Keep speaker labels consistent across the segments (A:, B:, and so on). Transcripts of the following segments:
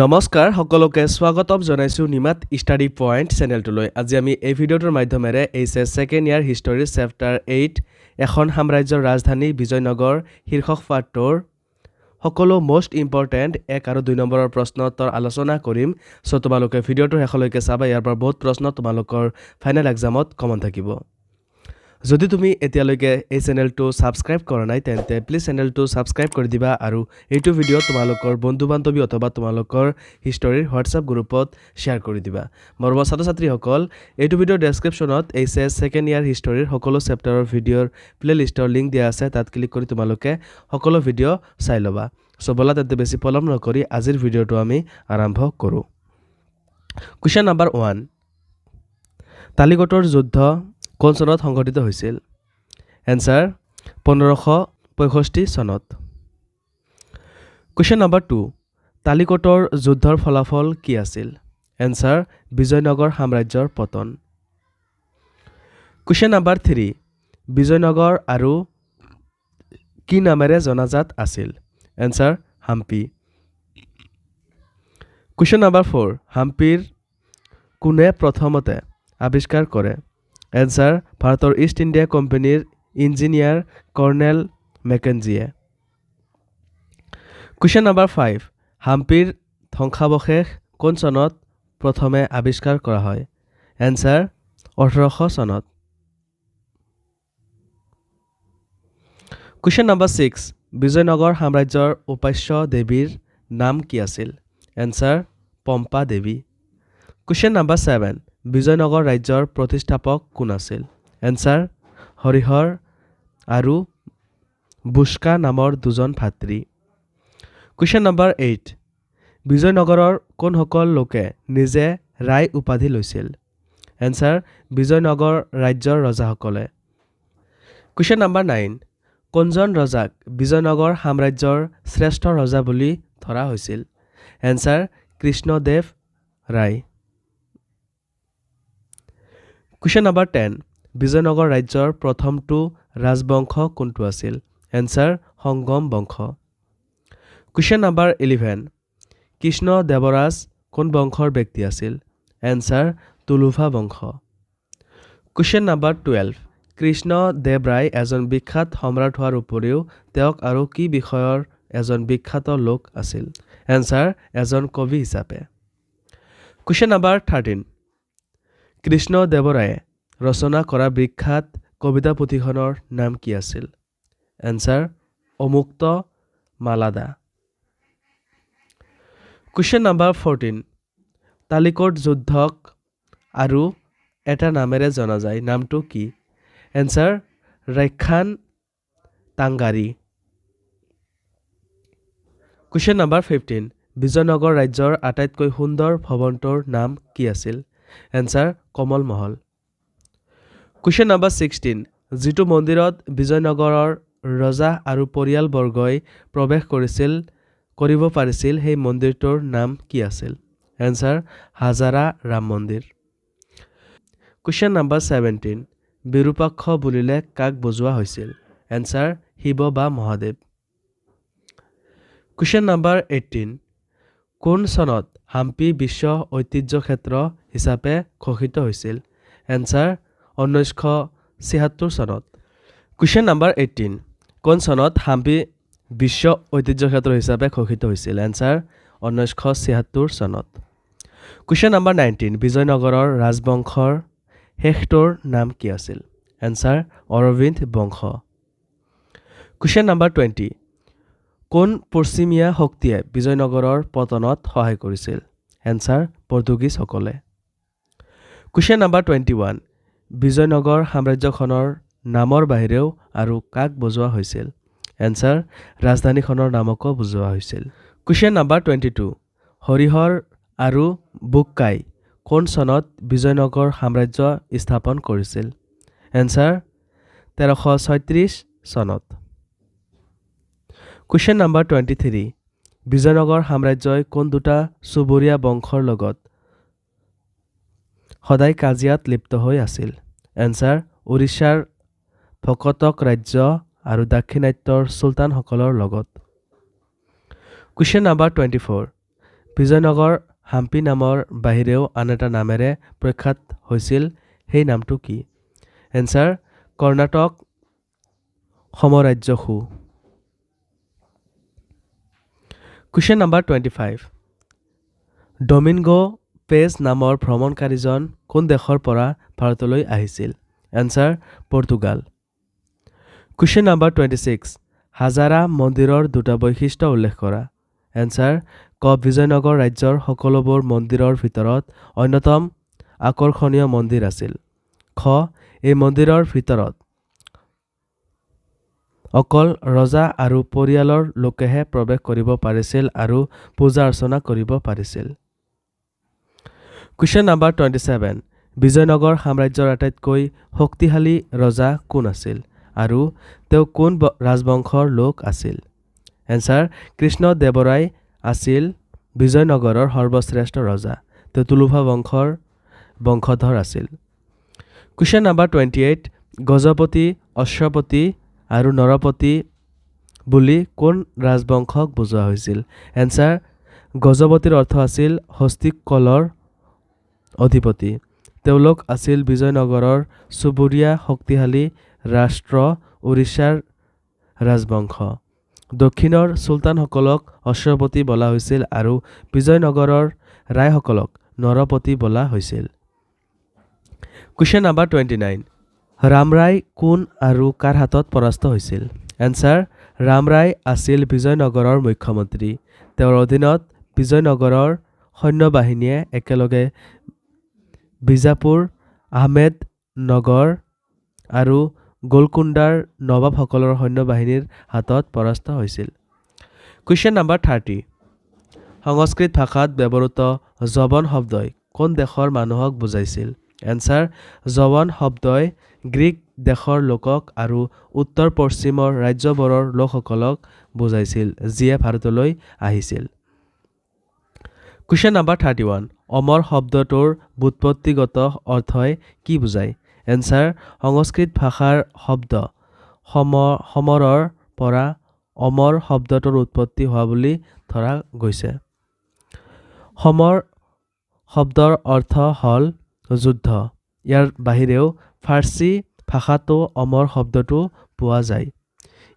A: নমস্কাৰ সকলোকে স্বাগতম জনাইছোঁ নিমাত ষ্টাডি পইণ্ট চেনেলটোলৈ। আজি আমি এই ভিডিঅ'টোৰ মাধ্যমেৰে এইচ এছ ছেকেণ্ড ইয়াৰ হিষ্টৰীৰ চেপ্টাৰ এইট এখন সাম্ৰাজ্যৰ ৰাজধানী বিজয়নগৰ শীৰ্ষক পাঠটোৰ সকলো মষ্ট ইম্পৰ্টেণ্ট এক আৰু দুই নম্বৰৰ প্ৰশ্ন উত্তৰ আলোচনা কৰিম। চ' তোমালোকে ভিডিঅ'টোৰ শেষলৈকে চাবা ইয়াৰ পৰা বহুত প্ৰশ্ন তোমালোকৰ ফাইনেল এক্সামত কমন থাকিব। যদি তুমি এতিয়ালৈকে এই চেনেলটো ছাবস্ক্ৰাইব কৰা নাই, তেন্তে প্লিজ চেনেলটো ছাবস্ক্ৰাইব কৰি দিবা আৰু এইটো ভিডিঅ' তোমালোকৰ বন্ধু বান্ধৱী অথবা তোমালোকৰ হিষ্টৰীৰ হোৱাটছআপ গ্ৰুপত শ্বেয়াৰ কৰি দিবা। মৰমৰ ছাত্ৰ ছাত্ৰীসকল এইটো ভিডিঅ'ৰ ডেছক্ৰিপশ্যনত এইচ এছ ছেকেণ্ড ইয়াৰ হিষ্টৰীৰ সকলো চেপ্টাৰৰ ভিডিঅ'ৰ প্লে'লিষ্টৰ লিংক দিয়া আছে, তাত ক্লিক কৰি তোমালোকে সকলো ভিডিঅ' চাই ল'বা। চ' ব'লা, তেন্তে বেছি পলম নকৰি আজিৰ ভিডিঅ'টো আমি আৰম্ভ কৰোঁ। কুৱেশ্যন নাম্বাৰ ওৱান তালিকোটৰ যুদ্ধ কোন চনত সংঘটিত হৈছিল? এনচাৰ পোন্ধৰশ পঁয়ষষ্ঠি চনত। কুৱেশ্যন নম্বৰ টু তালিকোটৰ যুদ্ধৰ ফলাফল কি আছিল? এনচাৰ বিজয়নগৰ সাম্ৰাজ্যৰ পতন। কুৱেশ্যন নম্বৰ থ্ৰী বিজয়নগৰ আৰু কি নামেৰে জনাজাত আছিল? Answer Hampi. Question number four হাম্পিৰ কোনে প্ৰথমতে আৱিষ্কাৰ কৰে? এনচাৰ ভাৰতৰ ইষ্ট ইণ্ডিয়া কোম্পানীৰ ইঞ্জিনিয়াৰ কৰ্ণেল মেকেঞ্জিয়ে কুৱেশ্যন নম্বৰ ফাইভ হাম্পিৰ ধ্বংসাৱশেষ কোন চনত প্ৰথমে আৱিষ্কাৰ কৰা হয়? এনচাৰ ওঠৰশ চনত। কুৱেশ্যন নম্বৰ ছিক্স বিজয়নগৰ সাম্ৰাজ্যৰ উপাস্য দেৱীৰ নাম কি আছিল? Answer Pampa Devi. Question number seven Vijayanagar ৰাজ্যৰ প্ৰতিষ্ঠাপক কোন আছিল? এনচাৰ হৰিহৰ আৰু বুস্কা নামৰ দুজন ভাতৃ। কুৱেশ্যন নম্বৰ এইট বিজয়নগৰৰ কোনসকল লোকে নিজে ৰায় উপাধি লৈছিল? এনচাৰ বিজয়নগৰ ৰাজ্যৰ ৰজাসকলে। কুৱেশ্যন নম্বৰ নাইন কোনজন ৰজাক বিজয়নগৰ সাম্ৰাজ্যৰ শ্ৰেষ্ঠ ৰজা বুলি ধৰা হৈছিল? Answer Krishnadeva Raya. Question number ten Vijayanagar ৰাজ্যৰ প্ৰথমটো ৰাজবংশ কোনটো আছিল? এনচাৰ সংগম বংশ question number eleven Krishna Devaraja কোন বংশৰ ব্যক্তি আছিল? এনচাৰ তুলুভা বংশ question number twelve Krishna Deva Raya এজন বিখ্যাত সম্ৰাট হোৱাৰ উপৰিও তেওঁক আৰু কি বিষয়ৰ এজন বিখ্যাত লোক আছিল? এনচাৰ এজন কবি হিচাপে। কুৱেশ্যন নম্বৰ থাৰ্টিন কৃষ্ণ দেৱৰায়ে ৰচনা কৰা বিখ্যাত কবিতা পুথিখনৰ নাম কি আছিল? Answer Amuktamalyada. Question number fourteen Talikota যুদ্ধক আৰু এটা নামেৰে জনা যায় নামটো কি? Answer Rakshasa Tangadi question number fifteen Vijayanagara ৰাজ্যৰ আটাইতকৈ সুন্দৰ ভৱনটোৰ নাম কি আছিল? Answer Kamal Mahal question number sixteen যিটো মন্দিৰত বিজয়নগৰৰ ৰজা আৰু পৰিয়ালবৰ্গই প্ৰৱেশ কৰিছিল কৰিব পাৰিছিল সেই মন্দিৰটোৰ নাম কি আছিল? এনচাৰ হাজাৰা ৰাম মন্দিৰ। কুৱেশ্যন নম্বৰ ছেভেণ্টিন বিৰূপাক্ষ বুলিলে কাক বুজোৱা হৈছিল? এনচাৰ শিৱ বা মহাদেৱ। কুৱেশ্যন নম্বৰ এইটিন কোন চনত হাম্পি বিশ্ব ঐতিহ্য ক্ষেত্ৰ হিচাপে ঘোষিত হৈছিল। এনচাৰ ঊনৈছশ ছিয়াত্তৰ চনত। কুৱেশ্যন নম্বৰ এইটিন কোন চনত হাম্পি বিশ্ব ঐতিহ্য ক্ষেত্ৰ হিচাপে ঘোষিত হৈছিল? এনচাৰ ঊনৈছশ ছিয়াত্তৰ চনত। কুৱেশ্যন নম্বৰ নাইনটিন বিজয়নগৰৰ ৰাজবংশৰ শেষটোৰ নাম কি আছিল? এনচাৰ অৰবিন্দ বংশ। কুৱেশ্যন নম্বৰ টুৱেণ্টি কোন পশ্চিমীয়া শক্তিয়ে বিজয়নগৰৰ পতনত সহায় কৰিছিল? Answer পৰ্তুগীজসকলে। Question number twenty one Vijayanagar সাম্ৰাজ্যখনৰ নামৰ বাহিৰেও আৰু কাক বুজোৱা হৈছিল? এনচাৰ ৰাজধানীখনৰ নামকো বুজোৱা হৈছিল। Question number twenty two Harihara আৰু বুক্কাই কোন চনত বিজয়নগৰ সাম্ৰাজ্য স্থাপন কৰিছিল? এনচাৰ তেৰশ ছয়ত্ৰিছ চনত। Question number twenty three Vijayanagar সাম্ৰাজ্যই কোন দুটা চুবুৰীয়া বংশৰ লগত সদায় কাজিয়াত লিপ্ত হৈ আছিল? এনচাৰ উৰিষ্যাৰ ভকতক ৰাজ্য আৰু দাক্ষিণাত্যৰ চুলতানসকলৰ লগত। Question number twenty four Vijayanagar Hampi নামৰ বাহিৰেও আন এটা নামেৰে প্ৰখ্যাত হৈছিল সেই নামটো কি? Answer Karnataka সমৰাজ্যসু question number twenty five Domingo' Paes নামৰ ভ্ৰমণকাৰীজন কোন দেশৰ পৰা ভাৰতলৈ আহিছিল? Answer Portugal question number twenty six Hazara মন্দিৰৰ দুটা বৈশিষ্ট্য উল্লেখ কৰা। এনচাৰ ক বিজয়নগৰ ৰাজ্যৰ সকলোবোৰ মন্দিৰৰ ভিতৰত অন্যতম আকৰ্ষণীয় মন্দিৰ আছিল। খ এই মন্দিৰৰ ভিতৰত অকল ৰজা আৰু পৰিয়ালৰ লোকেহে প্ৰৱেশ কৰিব পাৰিছিল আৰু পূজা অৰ্চনা কৰিব পাৰিছিল। Question number twenty seven. Vijayanagar সাম্ৰাজ্যৰ আটাইতকৈ শক্তিশালী ৰজা কোন আছিল আৰু তেওঁ কোন ৰাজবংশৰ লোক আছিল? এনচাৰ কৃষ্ণদেৱৰায় আছিল বিজয়নগৰৰ সৰ্বশ্ৰেষ্ঠ ৰজা। তেওঁ তুলুভা বংশৰ বংশধৰ আছিল। Question number twenty eight. Gajapati, Ashwapati আৰু নৰপতি বুলি কোন ৰাজবংশক বুজোৱা হৈছিল? এনচাৰ গজপতিৰ অৰ্থ আছিল হস্তিক কলৰ অধিপতি। তেওঁলোক আছিল বিজয়নগৰৰ চুবুৰীয়া শক্তিশালী ৰাষ্ট্ৰ উৰিষ্যাৰ ৰাজবংশ। দক্ষিণৰ চুলতানসকলক অশ্বপতি বোলা হৈছিল আৰু বিজয়নগৰৰ ৰায়সকলক নৰপতি বোলা হৈছিল। Question number twenty nine Ramaraya কোন আৰু কাৰ হাতত পৰাস্ত হৈছিল? এনচাৰ ৰামৰায় আছিল বিজয়নগৰৰ মুখ্যমন্ত্ৰী। তেওঁৰ অধীনত বিজয়নগৰৰ সৈন্যবাহিনীয়ে একেলগে বিজাপুৰ আহমেদনগৰ আৰু গোলকুণ্ডাৰ নৱাবসকলৰ সৈন্যবাহিনীৰ হাতত পৰাস্ত হৈছিল। কুৱেশ্যন নাম্বাৰ থাৰ্টি সংস্কৃত ভাষাত ব্যৱহৃত জবন শব্দই কোন দেশৰ মানুহক বুজাইছিল? এনচাৰ জবন শব্দই গ্ৰীক দেশৰ লোকক আৰু উত্তৰ পশ্চিমৰ ৰাজ্যবোৰৰ লোকসকলক বুজাইছিল যিয়ে ভাৰতলৈ আহিছিল। কুৱেশ্যন নাম্বাৰ থাৰ্টি ওৱান অমৰ শব্দটোৰ ব্যুৎপত্তিগত অৰ্থই কি বুজায়? এনচাৰ সংস্কৃত ভাষাৰ শব্দ। সম সমৰৰ পৰা অমৰ শব্দটোৰ উৎপত্তি হোৱা বুলি ধৰা গৈছে। সমৰ শব্দৰ অৰ্থ হ'ল যুদ্ধ। ইয়াৰ বাহিৰেও ফাৰ্চী ভাষাতো অমৰ শব্দটো পোৱা যায়।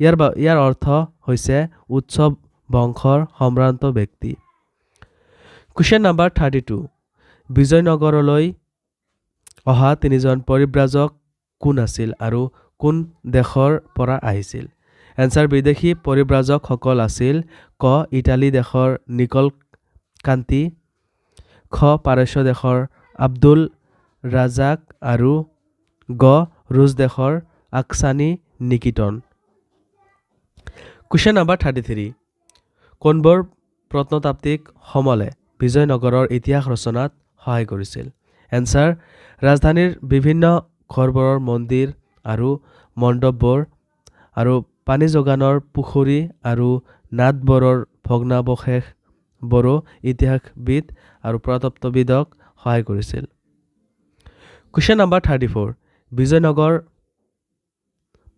A: ইয়াৰ ইয়াৰ অৰ্থ হৈছে উৎসৱ বংশৰ সম্ভ্ৰান্ত ব্যক্তি। কুৱেশ্যন নাম্বাৰ থাৰ্টি টু বিজয়নগৰলৈ অহা তিনিজন পৰিব্ৰাজক কোন আছিল আৰু কোন দেশৰ পৰা আহিছিল? এনচাৰ বিদেশী পৰিব্ৰাজকসকল আছিল ক ইটালী দেশৰ নিকল কান্তি খ পাৰস্য দেশৰ আব্দুল ৰাজাক আৰু গ ৰুছ দেশৰ আকছানী Nikitin. Question number thirty three কোনবোৰ প্ৰত্নতাত্ত্বিক সমলে বিজয়নগৰৰ ইতিহাস ৰচনাত সহায় কৰিছিল? এনচাৰ ৰাজধানীৰ বিভিন্ন ঘৰবোৰৰ মন্দিৰ আৰু মণ্ডপবোৰ আৰু পানী যোগানৰ পুখুৰী আৰু নাটবোৰৰ ভগ্নাৱশেষবোৰো ইতিহাসবিদ আৰু প্ৰত্নতত্ত্ববিদক সহায় কৰিছিল। Question number thirty four Vijayanagar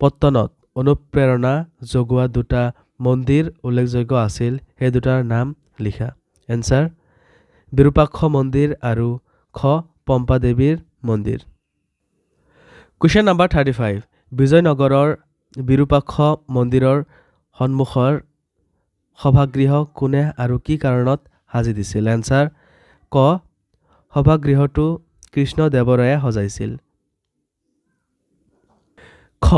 A: পত্তনত অনুপ্ৰেৰণা জগোৱা দুটা মন্দিৰ উল্লেখযোগ্য আছিল। সেই দুটাৰ নাম লিখা। এনচাৰ বিৰূপাক্ষ মন্দিৰ আৰু খ পম্পা দেৱীৰ মন্দিৰ। কুৱেশ্যন নাম্বাৰ থাৰ্টি ফাইভ বিজয়নগৰৰ বিৰূপাক্ষ মন্দিৰৰ সন্মুখৰ সভাগৃহ কোনে আৰু কি কাৰণত সাজি দিছিল? এনচাৰ ক সভাগৃহটো কৃষ্ণদেৱৰায়ে সজাইছিল। খ,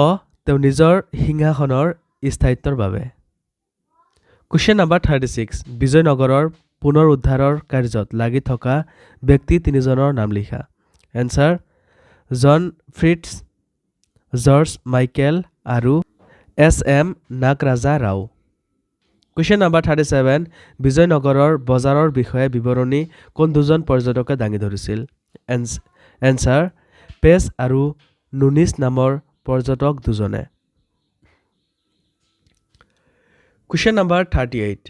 A: তেওঁ নিজৰ সিংহাসনৰ স্থায়িত্বৰ বাবে। কুৱেশ্যন নাম্বাৰ থাৰ্টি ছিক্স বিজয়নগৰৰ পুনৰ উদ্ধাৰৰ কাৰ্যত লাগি থকা ব্যক্তি তিনিজনৰ নাম লিখা। Answer John Fritz George Michell আৰু S M Nagaraja Rao. Question number thirty seven বিজয়নগৰৰ বজাৰৰ বিষয়ে বিৱৰণী কোন দুজন পৰ্যটকে দাঙি ধৰিছিল? এনচাৰ পেজ আৰু নুনিছ নামৰ পৰ্যটক দুজনে। Question number thirty eight.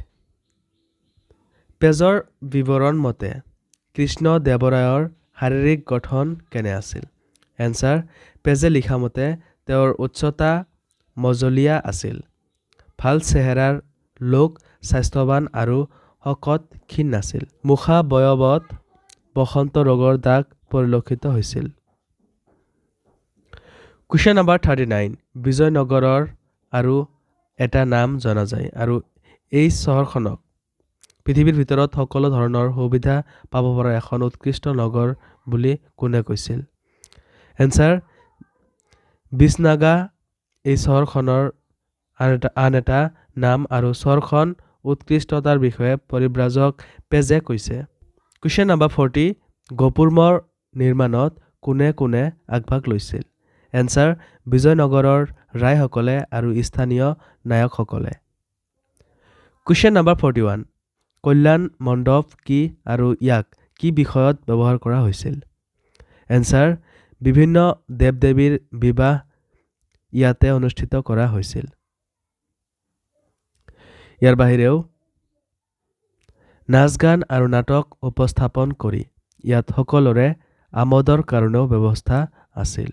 A: পেজৰ বিৱৰণ মতে কৃষ্ণদেৱৰায়ৰ শাৰীৰিক গঠন কেনে আছিল? এনচাৰ পেজে লিখা মতে তেওঁৰ উচ্চতা মজলীয়া আছিল। ভাল চেহেৰাৰ লোক স্বাস্থ্যৱান আৰু শকত ক্ষীণ নাছিল মুখা বয়বত বসন্ত ৰোগৰ দাগ পৰিলক্ষিত হৈছিল। কুৱেশ্যন নাম্বাৰ থাৰ্টি নাইন বিজয়নগৰৰ আৰু এটা নাম জনা যায় আৰু এই চহৰখনক পৃথিৱীৰ ভিতৰত সকলো ধৰণৰ সুবিধা পাব পৰা এখন উৎকৃষ্ট নগৰ বুলি কোনে কৈছিল? এনচাৰ বিছনাগা এই চহৰখনৰ আন এটা আন এটা নাম আৰু চহৰখন উৎকৃষ্টতাৰ বিষয়ে পৰিব্ৰাজক পেজে কৈছে। কুৱেশ্যন নাম্বাৰ ফৰ্টি গপুৰমৰ নিৰ্মাণত কোনে কোনে আগভাগ লৈছিল? এনচাৰ বিজয়নগৰৰ ৰায়সকলে আৰু স্থানীয় নায়কসকলে। Question number forty one Kalyana Mandapa কি আৰু ইয়াক কি বিষয়ত ব্যৱহাৰ কৰা হৈছিল? এনচাৰ বিভিন্ন দেৱ দেৱীৰ বিবাহ ইয়াতে অনুষ্ঠিত কৰা হৈছিল। ইয়াৰ বাহিৰেও নাচ গান আৰু নাটক উপস্থাপন কৰি ইয়াত সকলোৰে আমোদৰ কাৰণেও ব্যৱস্থা আছিল।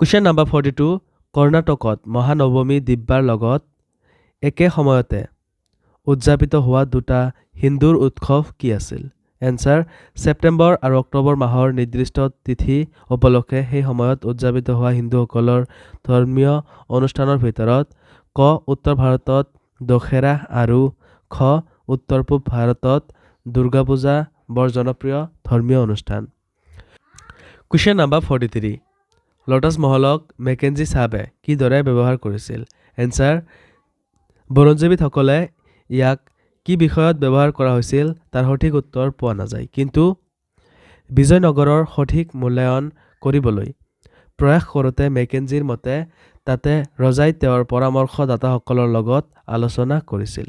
A: কুৱেশ্যন নাম্বাৰ ফৰ্টি টু কৰ্ণাটকত মহানৱমী দিব্যাৰ লগত একে সময়তে উদযাপিত হোৱা দুটা হিন্দুৰ উৎসৱ কি আছিল? এনচাৰ ছেপ্টেম্বৰ আৰু অক্টোবৰ মাহৰ নিৰ্দিষ্ট তিথি উপলক্ষে সেই সময়ত উদযাপিত হোৱা হিন্দুসকলৰ ধৰ্মীয় অনুষ্ঠানৰ ভিতৰত ক উত্তৰ ভাৰতত দশেৰা আৰু খ উত্তৰ পূব ভাৰতত দুৰ্গা পূজা বৰ জনপ্ৰিয় ধৰ্মীয় অনুষ্ঠান। Question number forty three lotus মহলক মেকেঞ্জি চাহাবে কিদৰে ব্যৱহাৰ কৰিছিল? এনচাৰ বুৰঞ্জীবিদসকলে ইয়াক কি বিষয়ত ব্যৱহাৰ কৰা হৈছিল তাৰ সঠিক উত্তৰ পোৱা নাযায়। কিন্তু বিজয়নগৰৰ সঠিক মূল্যায়ন কৰিবলৈ প্ৰয়াস কৰোঁতে মেকেঞ্জিৰ মতে তাতে ৰজাই তেওঁৰ পৰামৰ্শদাতাসকলৰ লগত আলোচনা কৰিছিল।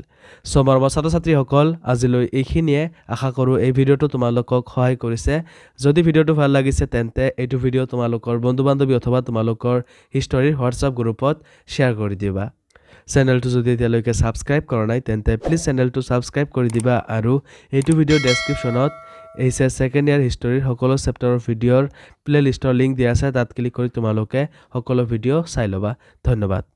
A: চ' মৰমৰ ছাত্ৰ ছাত্ৰীসকল আজিলৈ এইখিনিয়ে। আশা কৰোঁ এই ভিডিঅ'টো তোমালোকক সহায় কৰিছে। যদি ভিডিঅ'টো ভাল লাগিছে তেন্তে এইটো ভিডিঅ' তোমালোকৰ বন্ধু বান্ধৱী অথবা তোমালোকৰ হিষ্টৰীৰ হোৱাটছআপ গ্ৰুপত শ্বেয়াৰ কৰি দিবা। চেনেলটো যদি এতিয়ালৈকে ছাবস্ক্ৰাইব কৰা নাই তেন্তে প্লিজ চেনেলটো ছাবস্ক্ৰাইব কৰি দিবা আৰু এইটো ভিডিঅ'ৰ ডেছক্ৰিপশ্যনত এইচ এছ ছেকেণ্ড ইয়াৰ হিষ্টৰীৰ সকলো চেপ্টাৰৰ ভিডিঅ'ৰ প্লে লিষ্টৰ লিংক দিয়া আছে, তাত ক্লিক কৰি তোমালোকে সকলো ভিডিঅ' চাই ল'বা। ধন্যবাদ।